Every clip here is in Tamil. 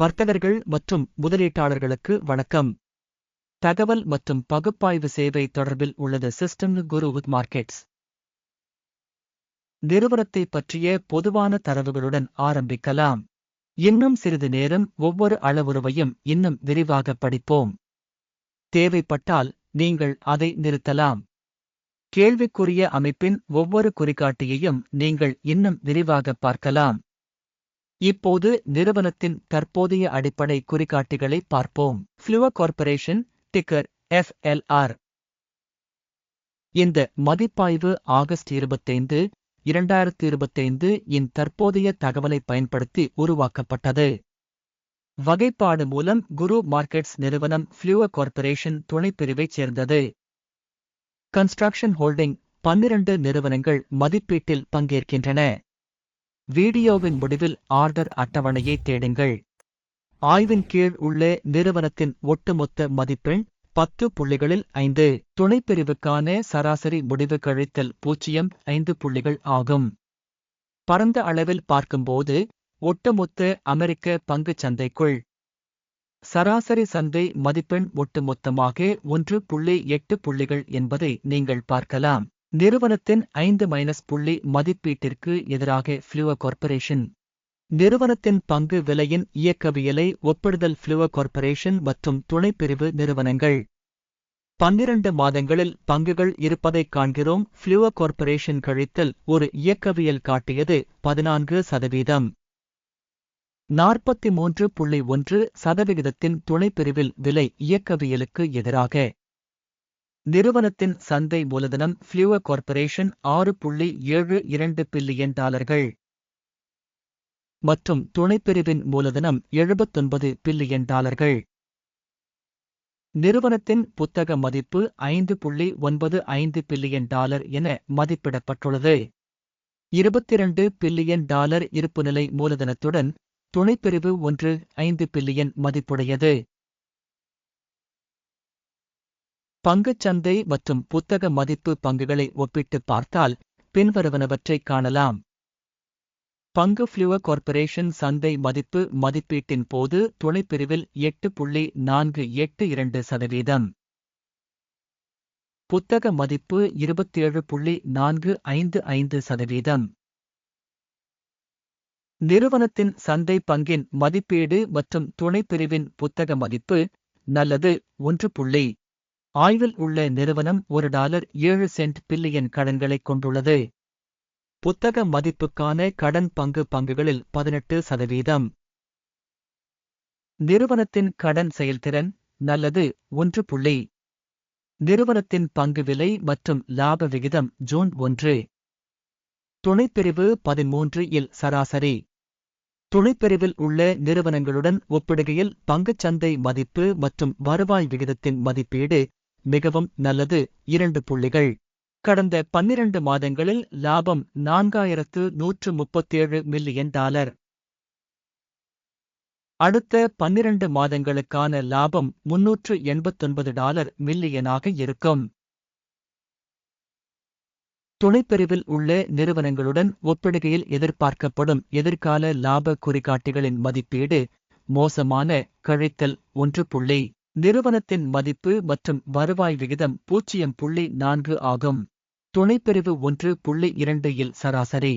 வர்த்தகர்கள் மற்றும் முதலீட்டாளர்களுக்கு வணக்கம். தகவல் மற்றும் பகுப்பாய்வு சேவை தொடர்பில் உள்ளது சிஸ்டம் குரு வித் மார்க்கெட்ஸ். நிறுவனத்தை பற்றிய பொதுவான தரவுகளுடன் ஆரம்பிக்கலாம். இன்னும் சிறிது நேரம் ஒவ்வொரு அளவுருவையும் இன்னும் விரிவாக படிப்போம். தேவைப்பட்டால் நீங்கள் அதை நிறுத்தலாம். கேள்விக்குரிய அமைப்பின் ஒவ்வொரு குறிகாட்டியையும் நீங்கள் இன்னும் விரிவாக பார்க்கலாம். இப்போது நிறுவனத்தின் தற்போதைய அடிப்படை குறிகாட்டிகளை பார்ப்போம். ஃப்ளூவ கார்ப்பரேஷன் டிக்கர் எஃப்எல்ஆர் இந்த மதிப்பாய்வு ஆகஸ்ட் இருபத்தைந்து இரண்டாயிரத்தி இருபத்தைந்து இன் தற்போதைய தகவலை பயன்படுத்தி உருவாக்கப்பட்டது. வகைப்பாடு மூலம் குரு மார்க்கெட்ஸ் நிறுவனம் ஃப்ளூவ கார்ப்பரேஷன் துணைப்பிரிவைச் சேர்ந்தது. கன்ஸ்ட்ரக்ஷன் ஹோல்டிங் பன்னிரண்டு நிறுவனங்கள் மதிப்பீட்டில் பங்கேற்கின்றன. வீடியோவின் முடிவில் ஆர்டர் அட்டவணையை தேடுங்கள். ஆய்வின் கீழ் உள்ள நிறுவனத்தின் ஒட்டுமொத்த மதிப்பெண் பத்து புள்ளிகளில் ஐந்து. துணைப்பிரிவுக்கான சராசரி முடிவு கழித்தல் பூஜ்ஜியம் ஐந்து புள்ளிகள் ஆகும். பரந்த அளவில் பார்க்கும்போது ஒட்டுமொத்த அமெரிக்க பங்குச் சந்தைக்குள். சராசரி சந்தை மதிப்பெண் ஒட்டுமொத்தமாக ஒன்று புள்ளி எட்டு புள்ளிகள் என்பதை நீங்கள் பார்க்கலாம். நிறுவனத்தின் ஐந்து மைனஸ் புள்ளி மதிப்பீட்டிற்கு எதிராக ஃப்ளூவ கார்ப்பரேஷன் நிறுவனத்தின் பங்கு விலையின் இயக்கவியலை ஒப்பிடுதல் ஃப்ளூவ கார்ப்பரேஷன் மற்றும் துணைப்பிரிவு நிறுவனங்கள். பன்னிரண்டு மாதங்களில் பங்குகள் இருப்பதைக் காண்கிறோம். ஃப்ளூவ கார்ப்பரேஷன் கழித்தல் ஒரு இயக்கவியல் காட்டியது பதினான்கு சதவீதம். நாற்பத்தி மூன்று புள்ளி ஒன்று சதவிகிதத்தின் துணைப்பிரிவில் விலை இயக்கவியலுக்கு எதிராக நிறுவனத்தின் சந்தை மூலதனம் ஃப்ளூவ கார்ப்பரேஷன் ஆறு புள்ளி ஏழு இரண்டு பில்லியன் டாலர்கள். மற்றும் துணைப்பிரிவின் மூலதனம் எழுபத்தொன்பது பில்லியன் டாலர்கள். நிறுவனத்தின் புத்தக மதிப்பு ஐந்து புள்ளி ஒன்பது ஐந்து பில்லியன் டாலர் என மதிப்பிடப்பட்டுள்ளது. இருபத்திரண்டு பில்லியன் டாலர் இருப்புநிலை மூலதனத்துடன் துணைப்பிரிவு ஒன்று ஐந்து பில்லியன் மதிப்புடையது. பங்குச்சந்தை மற்றும் புத்தக மதிப்பு பங்குகளை ஒப்பிட்டு பார்த்தால் பின்வருவனவற்றைக் காணலாம். பங்கு ஃப்ளூவ கார்ப்பரேஷன் சந்தை மதிப்பு மதிப்பீட்டின் போது துணைப்பிரிவில் எட்டு புள்ளி நான்கு எட்டு இரண்டு சதவீதம். புத்தக மதிப்பு இருபத்தேழு புள்ளி நான்கு ஐந்து ஐந்து சதவீதம். நிறுவனத்தின் சந்தை பங்கின் மதிப்பீடு மற்றும் துணைப்பிரிவின் புத்தக மதிப்பு நல்லது ஒன்று புள்ளி ஆய்வில் உள்ள நிறுவனம் ஒரு டாலர் ஏழு சென்ட் பில்லியன் கடன்களைக் கொண்டுள்ளது. புத்தக மதிப்புக்கான கடன் பங்கு பங்குகளில் பதினெட்டு சதவீதம். நிறுவனத்தின் கடன் செயல்திறன் நல்லது ஒன்று புள்ளி. நிறுவனத்தின் பங்கு விலை மற்றும் லாப விகிதம் ஜூன் ஒன்று. துணைப்பிரிவு பதிமூன்று இல் சராசரி. துணைப்பிரிவில் உள்ள நிறுவனங்களுடன் ஒப்பிடுகையில் பங்குச்சந்தை மதிப்பு மற்றும் வருவாய் விகிதத்தின் மதிப்பீடு மிகவும் நல்லது. இரண்டு புள்ளிகள். கடந்த பன்னிரண்டு மாதங்களில் லாபம் நான்காயிரத்து நூற்று முப்பத்தேழு மில்லியன் டாலர். அடுத்த பன்னிரண்டு மாதங்களுக்கான லாபம் முன்னூற்று எண்பத்தொன்பது டாலர் மில்லியனாக இருக்கும். துணைப்பிரிவில் உள்ள நிறுவனங்களுடன் ஒப்பிடுகையில் எதிர்பார்க்கப்படும் எதிர்கால லாப குறிகாட்டிகளின் மதிப்பீடு மோசமான கழித்தல் ஒன்று புள்ளி. நிறுவனத்தின் மதிப்பு மற்றும் வருவாய் விகிதம் பூஜ்ஜியம் புள்ளி நான்கு ஆகும். துணைப்பிரிவு ஒன்று புள்ளி இரண்டு இல் சராசரி.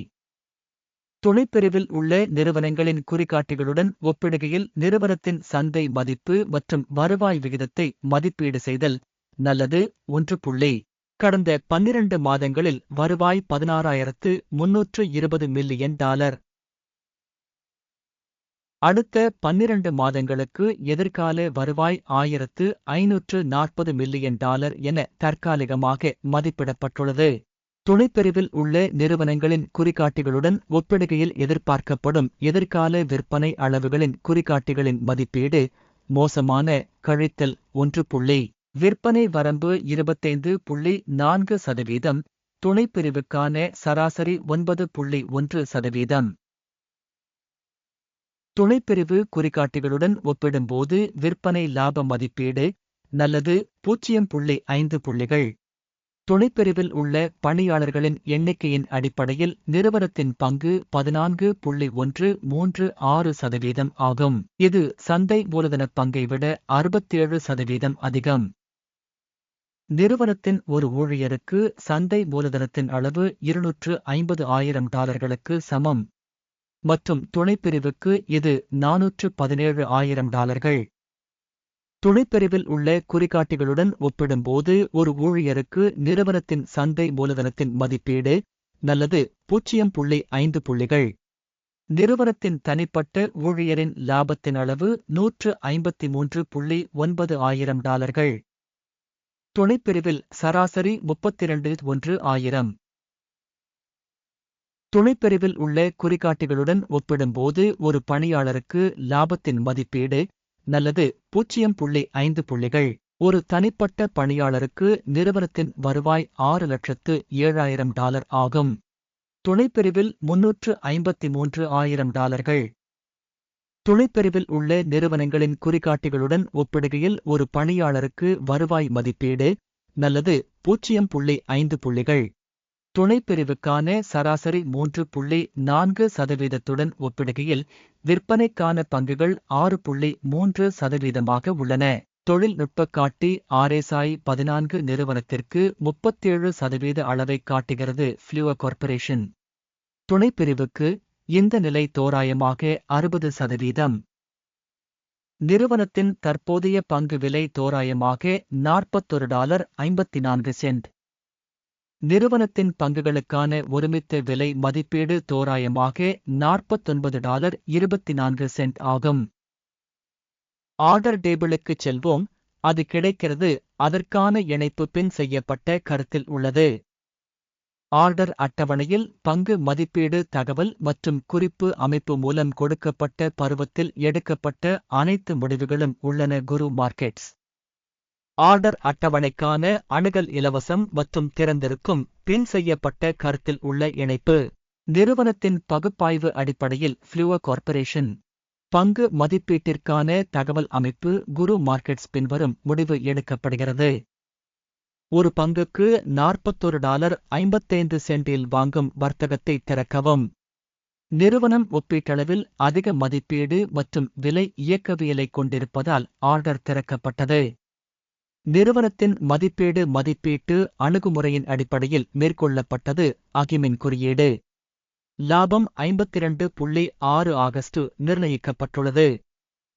துணைப்பிரிவில் உள்ள நிறுவனங்களின் குறிகாட்டிகளுடன் ஒப்பிடுகையில் நிறுவனத்தின் சந்தை மதிப்பு மற்றும் வருவாய் விகிதத்தை மதிப்பீடு செய்தல் நல்லது ஒன்று புள்ளி. கடந்த பன்னிரண்டு மாதங்களில் வருவாய் பதினாறாயிரத்து முன்னூற்று இருபது மில்லியன் டாலர். அடுத்த பன்னிரண்டு மாதங்களுக்கு எதிர்கால வருவாய் ஆயிரத்து ஐநூற்று நாற்பது மில்லியன் டாலர் என தற்காலிகமாக மதிப்பிடப்பட்டுள்ளது. துணைப்பிரிவில் உள்ள நிறுவனங்களின் குறிகாட்டிகளுடன் ஒப்பிடுகையில் எதிர்பார்க்கப்படும் எதிர்கால விற்பனை அளவுகளின் குறிகாட்டிகளின் மதிப்பீடு மோசமான கழித்தல் ஒன்று புள்ளி. விற்பனை வரம்பு இருபத்தைந்து புள்ளி நான்கு சதவீதம். துணைப்பிரிவுக்கான சராசரி ஒன்பது புள்ளி ஒன்று சதவீதம். துணைப்பிரிவு குறிகாட்டிகளுடன் ஒப்பிடும்போது விற்பனை லாப மதிப்பீடு நல்லது பூஜ்ஜியம் புள்ளி ஐந்து புள்ளிகள். துணைப்பிரிவில் உள்ள பணியாளர்களின் எண்ணிக்கையின் அடிப்படையில் நிறுவனத்தின் பங்கு பதினான்கு புள்ளி ஒன்று மூன்று ஆறு சதவீதம் ஆகும். இது சந்தை மூலதன பங்கை விட அறுபத்தேழு சதவீதம் அதிகம். நிறுவனத்தின் ஒரு ஊழியருக்கு சந்தை மூலதனத்தின் அளவு இருநூற்று ஐம்பது ஆயிரம் டாலர்களுக்கு சமம். மற்றும் துணைப்பிரிவுக்கு இது நானூற்று பதினேழு ஆயிரம் டாலர்கள். துணைப்பிரிவில் உள்ள குறிகாட்டிகளுடன் ஒப்பிடும்போது ஒரு ஊழியருக்கு நிறுவனத்தின் சந்தை மூலதனத்தின் மதிப்பீடு நல்லது பூஜ்ஜியம் புள்ளி ஐந்து புள்ளிகள். நிறுவனத்தின் தனிப்பட்ட ஊழியரின் லாபத்தின் அளவு நூற்று ஐம்பத்தி மூன்று புள்ளி ஒன்பது ஆயிரம் டாலர்கள். துணைப்பிரிவில் சராசரி முப்பத்திரண்டு ஒன்று ஆயிரம். துணைப்பிரிவில் உள்ள குறிகாட்டிகளுடன் ஒப்பிடும்போது ஒரு பணியாளருக்கு லாபத்தின் மதிப்பீடு நல்லது பூஜ்ஜியம் புள்ளி ஐந்து புள்ளிகள். ஒரு தனிப்பட்ட பணியாளருக்கு நிறுவனத்தின் வருவாய் ஆறு லட்சத்து ஏழாயிரம் டாலர் ஆகும். துணைப்பிரிவில் முன்னூற்று ஐம்பத்தி மூன்று ஆயிரம் டாலர்கள். துணைப்பிரிவில் உள்ள நிறுவனங்களின் குறிகாட்டிகளுடன் ஒப்பிடுகையில் ஒரு பணியாளருக்கு வருவாய் மதிப்பீடு நல்லது பூஜ்ஜியம் புள்ளி ஐந்து புள்ளிகள். துணைப்பிரிவுக்கான சராசரி மூன்று புள்ளி நான்கு சதவீதத்துடன் ஒப்பிடுகையில் விற்பனைக்கான பங்குகள் ஆறு புள்ளி மூன்று சதவீதமாக உள்ளன. தொழில்நுட்ப காட்டி ஆர்எஸ்ஐ பதினான்கு நிறுவனத்திற்கு முப்பத்தேழு சதவீத அளவை காட்டுகிறது ஃப்ளூவ கார்ப்பரேஷன். துணைப்பிரிவுக்கு இந்த நிலை தோராயமாக அறுபது சதவீதம். நிறுவனத்தின் தற்போதைய பங்கு விலை தோராயமாக நாற்பத்தொரு டாலர் ஐம்பத்தி நான்கு சென்ட். நிறுவனத்தின் பங்குகளுக்கான ஒருமித்த விலை மதிப்பீடு தோராயமாக நாற்பத்தொன்பது டாலர் இருபத்தி நான்கு சென்ட் ஆகும். ஆர்டர் டேபிளுக்குச் செல்வோம். அது கிடைக்கிறது. அதற்கான இணைப்பு பின் செய்யப்பட்ட கருத்தில் உள்ளது. ஆர்டர் அட்டவணையில் பங்கு மதிப்பீடு தகவல் மற்றும் குறிப்பு அமைப்பு மூலம் கொடுக்கப்பட்ட பருவத்தில் எடுக்கப்பட்ட அனைத்து முடிவுகளும் உள்ளன. குரு மார்க்கெட்ஸ். ஆர்டர் அட்டவணைக்கான அணுகல் இலவசம் மற்றும் திறந்திருக்கும் பின் செய்யப்பட்ட கருத்தில் உள்ள இணைப்பு. நிறுவனத்தின் பகுப்பாய்வு அடிப்படையில் ஃப்ளூவோ கார்ப்பரேஷன் பங்கு மதிப்பீட்டிற்கான தகவல் அமைப்பு குரு மார்க்கெட்ஸ் பின்வரும் முடிவு எடுக்கப்படுகிறது. ஒரு பங்குக்கு நாற்பத்தொரு டாலர் ஐம்பத்தைந்து சென்டில் வாங்கும் வர்த்தகத்தை திறக்கவும். நிறுவனம் ஒப்பீட்டளவில் அதிக மதிப்பீடு மற்றும் விலை இயக்கவியலை கொண்டிருப்பதால் ஆர்டர் திறக்கப்பட்டது. நிறுவனத்தின் மதிப்பீடு மதிப்பீட்டு அணுகுமுறையின் அடிப்படையில் மேற்கொள்ளப்பட்டது அகிமின் குறியீடு. லாபம் ஐம்பத்திரண்டு புள்ளி ஆறு ஆகஸ்ட் நிர்ணயிக்கப்பட்டுள்ளது.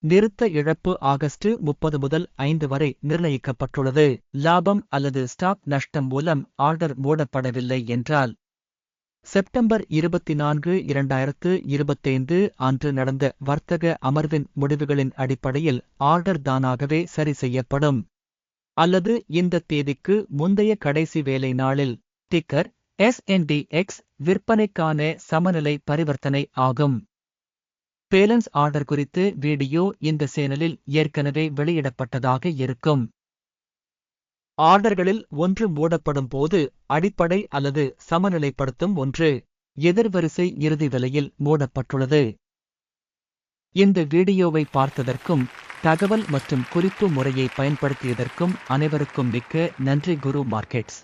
நிறுத்த இழப்பு ஆகஸ்ட் முப்பது முதல் ஐந்து வரை நிர்ணயிக்கப்பட்டுள்ளது. லாபம் அல்லது ஸ்டாக் நஷ்டம் மூலம் ஆர்டர் மூடப்படவில்லை என்றால் செப்டம்பர் இருபத்தி நான்கு இரண்டாயிரத்து இருபத்தைந்து அன்று நடந்த வர்த்தக அமர்வின் முடிவுகளின் அடிப்படையில் ஆர்டர் தானாகவே சரி செய்யப்படும். அல்லது இந்த தேதிக்கு முந்தைய கடைசி வேலை நாளில். டிக்கர் எஸ்என்டிஎக்ஸ் விற்பனைக்கான சமநிலை பரிவர்த்தனை ஆகும். பேலன்ஸ் ஆர்டர் குறித்து வீடியோ இந்த சேனலில் ஏற்கனவே வெளியிடப்பட்டதாக இருக்கும். ஆர்டர்களில் ஒன்று மூடப்படும் போது அடிப்படை அல்லது சமநிலைப்படுத்தும் ஒன்று. எதிர்வரிசை இறுதி விலையில் மூடப்பட்டுள்ளது. இந்த வீடியோவை பார்த்ததற்கும் தகவல் மற்றும் குறிப்பு முறையை பயன்படுத்தியதற்கும் அனைவருக்கும் மிக்க நன்றி குரு மார்க்கெட்ஸ்.